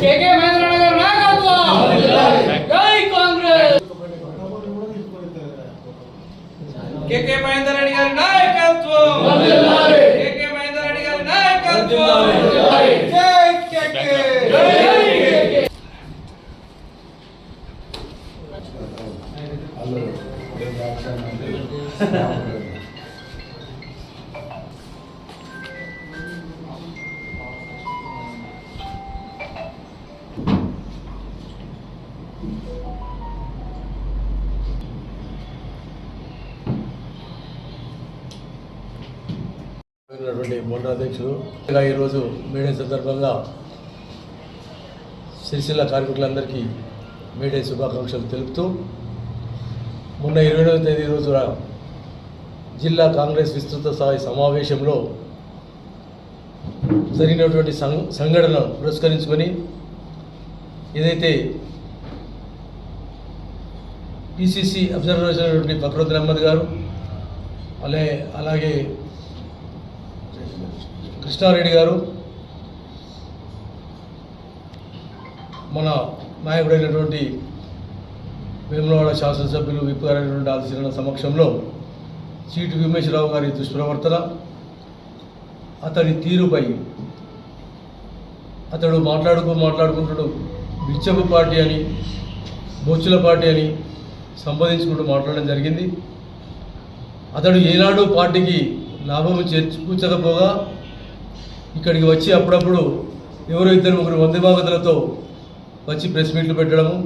కేకే మహేందర్ రెడ్డి గారి నాయకత్వం కేకే మహేందర్ రెడ్డి గారి నాయకత్వం! జై కేకే! ఉన్నటువంటి బోర్డు అధ్యక్షులు ఇంకా ఈరోజు మేడే సందర్భంగా సిరిసిల్ల కార్మికులందరికీ మేడే శుభాకాంక్షలు తెలుపుతూ మొన్న ఇరవై తేదీ రోజున జిల్లా కాంగ్రెస్ విస్తృత స్థాయి సమావేశంలో జరిగినటువంటి సం సంఘటన పురస్కరించుకొని ఏదైతే పిసిసి అబ్జర్వర్ అయినటువంటి ఫక్రుద్దీన్ అహ్మద్ గారు అలాగే అలాగే కృష్ణారెడ్డి గారు మన నాయకుడైనటువంటి వేములవాడ శాసనసభ్యులు విప్ గారైనటువంటి ఆలోచన సమక్షంలో సీటు విమేశ్వరరావు గారి దుష్ప్రవర్తన అతడి తీరుపై అతడు మాట్లాడుకు మాట్లాడుకుంటాడు బిచ్చపు పార్టీ అని బొచ్చుల పార్టీ అని సంబోధించుకుంటూ మాట్లాడడం జరిగింది. అతడు ఏనాడు పార్టీకి లాభము చేర్చుకూర్చకపోగా ఇక్కడికి వచ్చి అప్పుడప్పుడు ఎవరో ఇద్దరు ముగ్గురు వందభాగతులతో వచ్చి ప్రెస్ మీట్లు పెట్టడము.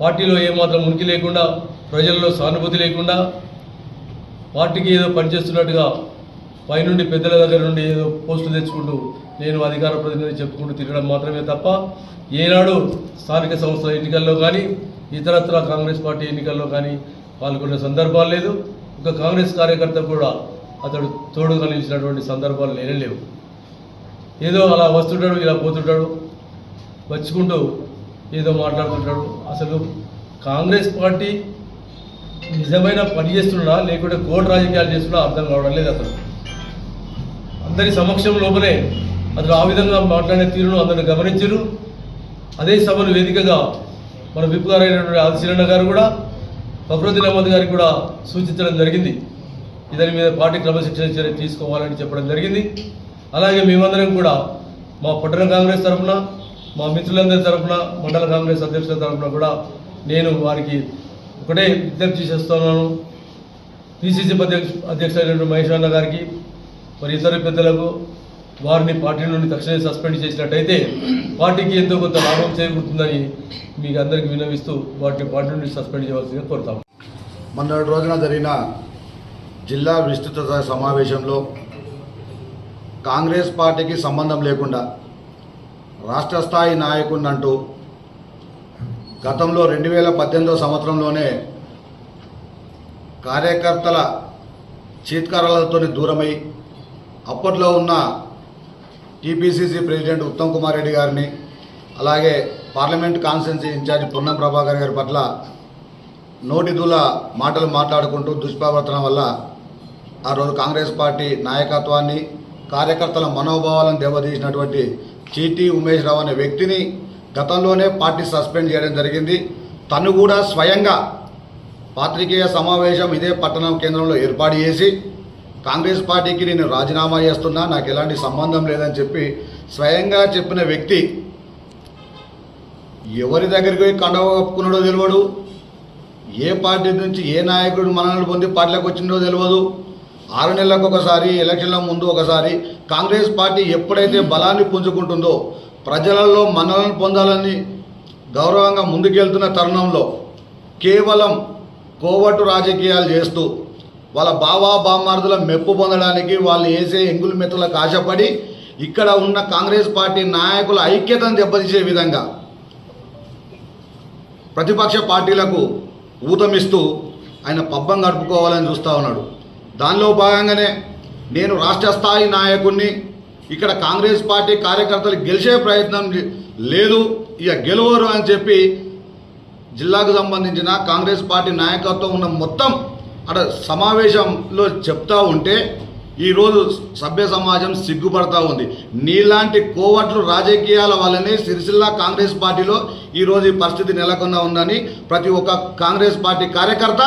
పార్టీలో ఏమాత్రం ఉనికి లేకుండా ప్రజల్లో సానుభూతి లేకుండా పార్టీకి ఏదో పనిచేస్తున్నట్టుగా పైనుండి పెద్దల దగ్గర నుండి ఏదో పోస్టులు తెచ్చుకుంటూ నేను అధికార ప్రతినిధి చెప్పుకుంటూ తిరగడం మాత్రమే తప్ప ఏనాడు స్థానిక సంస్థల ఎన్నికల్లో కానీ ఇతరత్ర కాంగ్రెస్ పార్టీ ఎన్నికల్లో కానీ పాల్గొన్న సందర్భాలు లేదు. ఒక కాంగ్రెస్ కార్యకర్త కూడా అతడు తోడుగా నిలిచినటువంటి సందర్భాలు లేనే లేవు. ఏదో అలా వస్తుంటాడు ఇలా పోతుంటాడు వచ్చుకుంటూ ఏదో మాట్లాడుతుంటాడు. అసలు కాంగ్రెస్ పార్టీ నిజమైన పని చేస్తున్నా లేకుంటే కోర్టు రాజకీయాలు చేస్తున్నా అర్థం కావడం లేదు అతను. అందరి సమక్షం లోపలే అతను ఆ విధంగా మాట్లాడే తీరును అందరిని గమనించరు. అదే సభను వేదికగా మన విప్ గారు అయినటువంటి ఆదిశీలన్న గారు కూడా ఫక్రుద్దీన్ అహ్మద్ గారికి కూడా సూచించడం జరిగింది. ఇతని మీద పార్టీ క్రమశిక్షణ చర్య తీసుకోవాలని చెప్పడం జరిగింది. అలాగే మేమందరం కూడా మా పట్టణ కాంగ్రెస్ తరఫున మా మిత్రులందరి తరఫున మండల కాంగ్రెస్ అధ్యక్షుల తరఫున కూడా నేను వారికి ఒకటే విజ్ఞప్తి చేస్తున్నాను. పిసిసి అధ్యక్షులైనటువంటి మహేష్ అన్న గారికి మరి ఇతర పెద్దలకు వారిని పార్టీ నుండి తక్షణమే సస్పెండ్ చేసినట్టయితే పార్టీకి ఎంతో కొంత లాభం చేకూరుతుందని మీకు అందరికీ విన్నవిస్తూ వాటిని పార్టీ నుండి సస్పెండ్ చేయవలసిందిగా కోరుతాము. మొన్నటి రోజున జరిగిన జిల్లా విస్తృత సమావేశంలో కాంగ్రెస్ పార్టీకి సంబంధం లేకుండా రాష్ట్ర స్థాయి నాయకుడిని అంటూ గతంలో రెండు వేల పద్దెనిమిదో సంవత్సరంలోనే కార్యకర్తల చీత్కారాలతో దూరమై అప్పట్లో ఉన్న టీపీసీసీ ప్రెసిడెంట్ ఉత్తమ్ కుమార్ రెడ్డి గారిని అలాగే parliament constituency incharge Ponnam Prabhakar గారి పట్ల నోటిదూల మాటలు మాట్లాడుకుంటూ దుష్ప్రవర్తన వల్ల ఆ రోజు కాంగ్రెస్ పార్టీ నాయకత్వాన్ని కార్యకర్తల మనోభావాలను దెబ్బతీసినటువంటి చీటీ ఉమేష్ రావు అనే వ్యక్తిని గతంలోనే పార్టీ సస్పెండ్ చేయడం జరిగింది. తను కూడా స్వయంగా పాత్రికేయ సమావేశం ఇదే పట్టణం కేంద్రంలో ఏర్పాటు చేసి కాంగ్రెస్ పార్టీకి నేను రాజీనామా చేస్తున్నా నాకు ఎలాంటి సంబంధం లేదని చెప్పి స్వయంగా చెప్పిన వ్యక్తి ఎవరి దగ్గరికి పోయి కండవ కప్పుకున్నాడో తెలియడు ఏ పార్టీ నుంచి ఏ నాయకుడు మనల్ని పొంది పార్టీలోకి వచ్చిందో తెలియదు ఆరు నెలలకు ఒకసారి ఎలక్షన్ల ముందు ఒకసారి కాంగ్రెస్ పార్టీ ఎప్పుడైతే బలాన్ని పుంజుకుంటుందో ప్రజలలో మనలను పొందాలని గౌరవంగా ముందుకెళ్తున్న తరుణంలో కేవలం కోవట్టు రాజకీయాలు చేస్తూ వాళ్ళ బావా బామార్దుల మెప్పు పొందడానికి వాళ్ళు వేసే ఎంగులు మెతులకు ఆశపడి ఇక్కడ ఉన్న కాంగ్రెస్ పార్టీ నాయకుల ఐక్యతను దెబ్బతీసే విధంగా ప్రతిపక్ష పార్టీలకు ఊతమిస్తూ ఆయన పబ్బం గడుపుకోవాలని చూస్తూ ఉన్నాడు. దానిలో భాగంగానే నేను రాష్ట్ర స్థాయి నాయకుడిని ఇక్కడ కాంగ్రెస్ పార్టీ కార్యకర్తలు గెలిచే ప్రయత్నం లేదు ఇక గెలవరు అని చెప్పి జిల్లాకు సంబంధించిన కాంగ్రెస్ పార్టీ నాయకత్వం ఉన్న మొత్తం అక్కడ సమావేశంలో చెప్తా ఉంటే ఈరోజు సభ్య సమాజం సిగ్గుపడతా ఉంది. నీలాంటి కోవట్లు రాజకీయాల వల్లనే సిరిసిల్ల కాంగ్రెస్ పార్టీలో ఈరోజు ఈ పరిస్థితి నెలకొన్న ఉందని ప్రతి ఒక్క కాంగ్రెస్ పార్టీ కార్యకర్త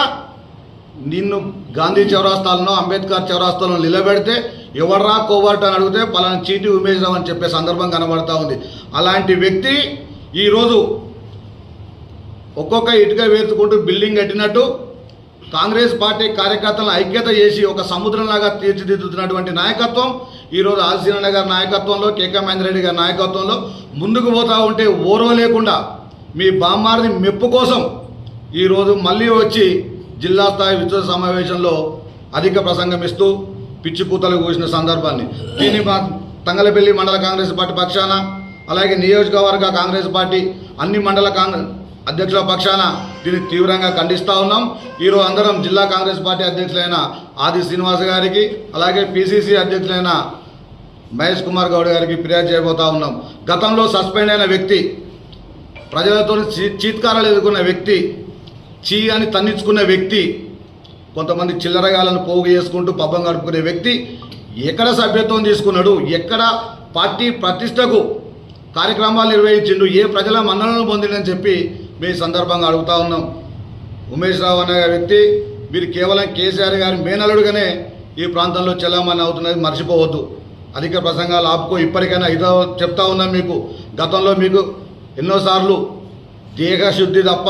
నిన్ను గాంధీ చౌరాస్తాలను అంబేద్కర్ చౌరాస్తాలను నిలబెడితే ఎవర్రా కోవర్ట్ అని అడిగితే పలానా చీటి ఉమేష్ రావు అని చెప్పే సందర్భం కనబడతా ఉంది. అలాంటి వ్యక్తి ఈరోజు ఒక్కొక్క ఇటుక వేసుకుంటూ బిల్డింగ్ కట్టినట్టు కాంగ్రెస్ పార్టీ కార్యకర్తలను ఐక్యత చేసి ఒక సముద్రంలాగా తీర్చిదిద్దుతున్నటువంటి నాయకత్వం ఈరోజు ఆదిశీలన్న గారి నాయకత్వంలో కేకే మహేందర్ రెడ్డి గారి నాయకత్వంలో ముందుకు పోతా ఉంటే ఓరో లేకుండా మీ బామ్మారిని మెప్పు కోసం ఈరోజు మళ్ళీ వచ్చి జిల్లా స్థాయి విస్తృత సమావేశంలో అధిక ప్రసంగం ఇస్తూ పిచ్చిపూతలు కూసిన సందర్భాన్ని. దీన్ని తంగలపల్లి మండల కాంగ్రెస్ పార్టీ పక్షాన అలాగే నియోజకవర్గ కాంగ్రెస్ పార్టీ అన్ని మండల కాంగ్రెస్ అధ్యక్షుల పక్షాన దీన్ని తీవ్రంగా ఖండిస్తూ ఉన్నాం. ఈరోజు అందరం జిల్లా కాంగ్రెస్ పార్టీ అధ్యక్షులైన ఆది శ్రీనివాస్ గారికి అలాగే పిసిసి అధ్యక్షులైన మహేష్ కుమార్ గౌడ్ గారికి ఫిర్యాదు చేయబోతా ఉన్నాం. గతంలో సస్పెండ్ అయిన వ్యక్తి ప్రజలతో చీ- చీత్కారాలు ఎదుర్కొన్న వ్యక్తి చీ అని తన్నించుకున్న వ్యక్తి కొంతమంది చిల్లరగాలను పోగు చేసుకుంటూ పబ్బం గడుపుకునే వ్యక్తి ఎక్కడ సభ్యత్వం తీసుకున్నాడు ఎక్కడ పార్టీ ప్రతిష్టకు కార్యక్రమాలు నిర్వహించిండు ఏ ప్రజల మన్ననలు పొందిండని చెప్పి మీ సందర్భంగా అడుగుతా ఉన్నాం. ఉమేష్ రావు అనే వ్యక్తి మీరు కేవలం కేసీఆర్ గారి మేనలుడుగానే ఈ ప్రాంతంలో చెల్లమని అవుతున్నది మర్చిపోవద్దు. అధిక ప్రసంగాలు ఆపుకో ఇప్పటికైనా ఇదో చెప్తా ఉన్నాం మీకు. గతంలో మీకు ఎన్నోసార్లు దేహశుద్ధి తప్ప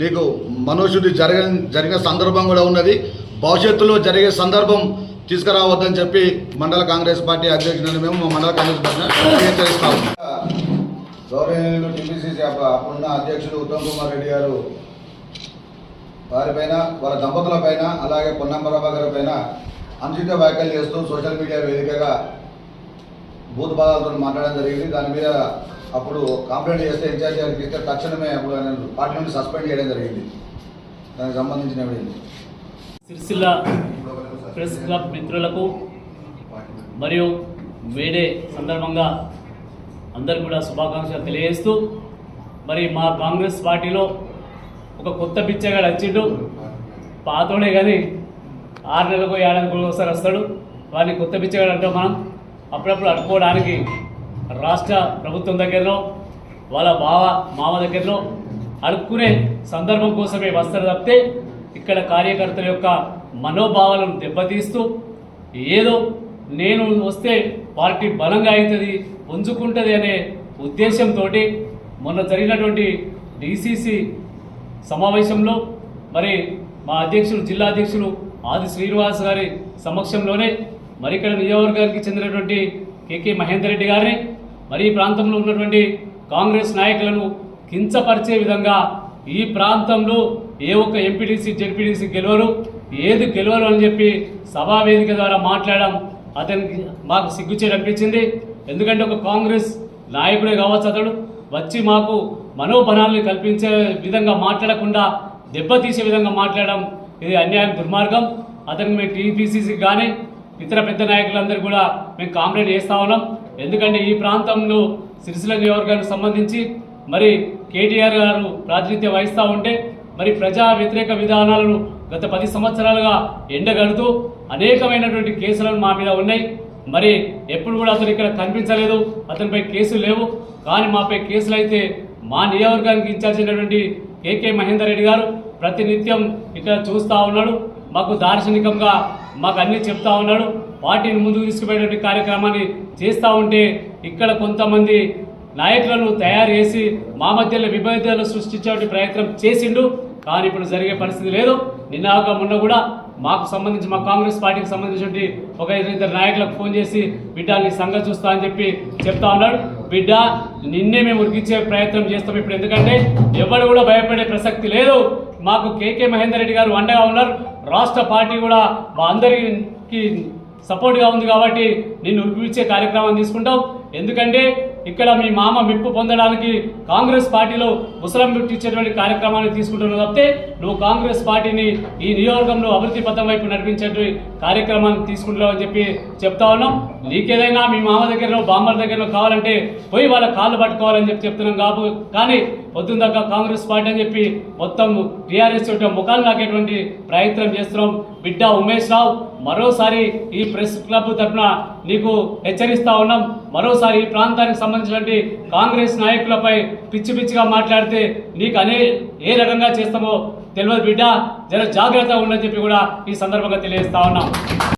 నీకు మనోశుద్ధి జరగని జరిగిన సందర్భం కూడా ఉన్నది. భవిష్యత్తులో జరిగే సందర్భం తీసుకురావద్దని చెప్పి మండల కాంగ్రెస్ పార్టీ అధ్యక్షుడిని మేము మా మండల కాంగ్రెస్ పార్టీ హెచ్చరిస్తాము గౌరవనీయులు టీపీసీసీ అప్పుడున్న అధ్యక్షుడు ఉత్తమ్ కుమార్ రెడ్డి గారు వారిపైన వాళ్ళ దంపతులపైన అలాగే పొన్నంబరమ్మ గారి పైన అనుచిత వ్యాఖ్యలు చేస్తూ సోషల్ మీడియా వేదికగా బూత్ బాధలతో మాట్లాడడం జరిగింది. దాని మీద అప్పుడు కంప్లైంట్ చేస్తే ఇన్ఛార్జ్ గారికి ఇస్తే తక్షణమే అప్పుడు ఆయన పార్టీ నుండి సస్పెండ్ చేయడం జరిగింది. దానికి సంబంధించిన ఎవిడెన్స్ సిరిసిల్ల ప్రెస్ క్లబ్ మిత్రులకు మరియు మేడే సందర్భంగా అందరు కూడా శుభాకాంక్షలు తెలియజేస్తూ మరి మా కాంగ్రెస్ పార్టీలో ఒక కొత్త పిచ్చగాడు వచ్చిండు. పాతోడే కానీ ఆరు నెలలకు ఏడాదికి ఒకసారి వస్తాడు. వాడిని కొత్త పిచ్చగాడు అంటాం మనం. అప్పుడప్పుడు అడుకోవడానికి రాష్ట్ర ప్రభుత్వం దగ్గరలో వాళ్ళ బావ మామ దగ్గరలో అడుక్కునే సందర్భం కోసమే వస్తారు తప్పితే ఇక్కడ కార్యకర్తల యొక్క మనోభావాలను దెబ్బతీస్తూ ఏదో నేను వస్తే పార్టీ బలంగా అవుతుంది పుంజుకుంటుంది అనే ఉద్దేశంతో మొన్న జరిగినటువంటి డిసిసి సమావేశంలో మరి మా అధ్యక్షులు జిల్లా అధ్యక్షులు ఆది శ్రీనివాస్ గారి సమక్షంలోనే మరి ఇక్కడ నియోజకవర్గానికి చెందినటువంటి కేకే మహేందర్ రెడ్డి గారిని మరి ఈ ప్రాంతంలో ఉన్నటువంటి కాంగ్రెస్ నాయకులను కించపరిచే విధంగా ఈ ప్రాంతంలో ఏ ఒక్క ఎంపీటీసీ జెడ్పీటీసీ గెలవరు. ఏది గెలవరు అని చెప్పి సభా వేదిక ద్వారా మాట్లాడడం అతనికి మాకు సిగ్గుచేటు అనిపించింది. ఎందుకంటే ఒక కాంగ్రెస్ నాయకుడే కావచ్చు అతడు. వచ్చి మాకు మనోబలాన్ని కల్పించే విధంగా మాట్లాడకుండా దెబ్బతీసే విధంగా మాట్లాడడం ఇది అన్యాయం దుర్మార్గం. అతనికి మేము టీపీసీసీకి కానీ ఇతర పెద్ద నాయకులందరూ కూడా మేము కాంప్లైంట్ చేస్తా ఉన్నాం. ఎందుకంటే ఈ ప్రాంతంలో సిరిసిల్ల నియోజకవర్గానికి సంబంధించి మరి కేటీఆర్ గారు ప్రాతినిధ్యం వహిస్తూ ఉంటే మరి ప్రజా వ్యతిరేక విధానాలను గత పది సంవత్సరాలుగా ఎండగడుతూ అనేకమైనటువంటి కేసులను మా మీద ఉన్నాయి. మరి ఎప్పుడు కూడా అతను ఇక్కడ కనిపించలేదు. అతనిపై కేసులు లేవు. కానీ మాపై కేసులు అయితే మా నియోజకవర్గానికి ఇన్ఛార్జ్ అయినటువంటి కేకే మహేందర్ రెడ్డి గారు ప్రతినిత్యం ఇక్కడ చూస్తూ ఉన్నాడు. మాకు దార్శనికంగా మాకు అన్ని చెప్తా ఉన్నాడు. వాటిని ముందుకు తీసుకుపోయేటువంటి కార్యక్రమాన్ని చేస్తూ ఉంటే ఇక్కడ కొంతమంది నాయకులను తయారు చేసి మా మధ్యలో విభేదాలు సృష్టించే ప్రయత్నం చేసిండు. కానీ ఇప్పుడు జరిగే పరిస్థితి లేదు. నిన్న మొన్న కూడా మాకు సంబంధించి మా కాంగ్రెస్ పార్టీకి సంబంధించిన ఒక ఇద్దరు నాయకులకు ఫోన్ చేసి బిడ్డ నీ సంగతి చూస్తా అని చెప్పి చెప్తా ఉన్నాడు. బిడ్డ నిన్నే మేము ఉరికించే ప్రయత్నం చేస్తాం ఇప్పుడు. ఎందుకంటే ఎవరు కూడా భయపడే ప్రసక్తి లేదు. మాకు కేకే మహేందర్ రెడ్డి గారు అండగా ఉన్నారు. రాష్ట్ర పార్టీ కూడా మా అందరికి సపోర్ట్గా ఉంది కాబట్టి నిన్ను పిలిచే కార్యక్రమం తీసుకుంటాం. ఎందుకంటే ఇక్కడ మీ మామ మెప్పు పొందడానికి కాంగ్రెస్ పార్టీలో ముసలం ఇచ్చేటువంటి కార్యక్రమాన్ని తీసుకుంటున్నావు తప్పితే నువ్వు కాంగ్రెస్ పార్టీని ఈ నియోజకంలో అభివృద్ధి పథం వైపు నడిపించేటువంటి కార్యక్రమాన్ని తీసుకుంటున్నావు అని చెప్పి చెప్తా ఉన్నాం. నీకేదైనా మీ మామ దగ్గరలో బామ్మల దగ్గరలో కావాలంటే పోయి వాళ్ళ కాళ్ళు పట్టుకోవాలని చెప్పి చెప్తున్నాం కాబు కానీ పొద్దున్న దాకా కాంగ్రెస్ పార్టీ అని చెప్పి మొత్తం టీఆర్ఎస్ యొక్క ముఖాలు నాకేటువంటి ప్రయత్నం చేస్తున్నాం. బిడ్డ ఉమేష్ రావు మరోసారి ఈ ప్రెస్ క్లబ్ తరఫున నీకు హెచ్చరిస్తా ఉన్నాం. మరోసారి ఈ ప్రాంతానికి సంబంధించినటువంటి కాంగ్రెస్ నాయకులపై పిచ్చి పిచ్చిగా మాట్లాడితే నీకు అనే ఏ రకంగా చేస్తామో తెలియదు బిడ్డ. జర జాగ్రత్తగా ఉండని చెప్పి కూడా ఈ సందర్భంగా తెలియజేస్తా ఉన్నాం.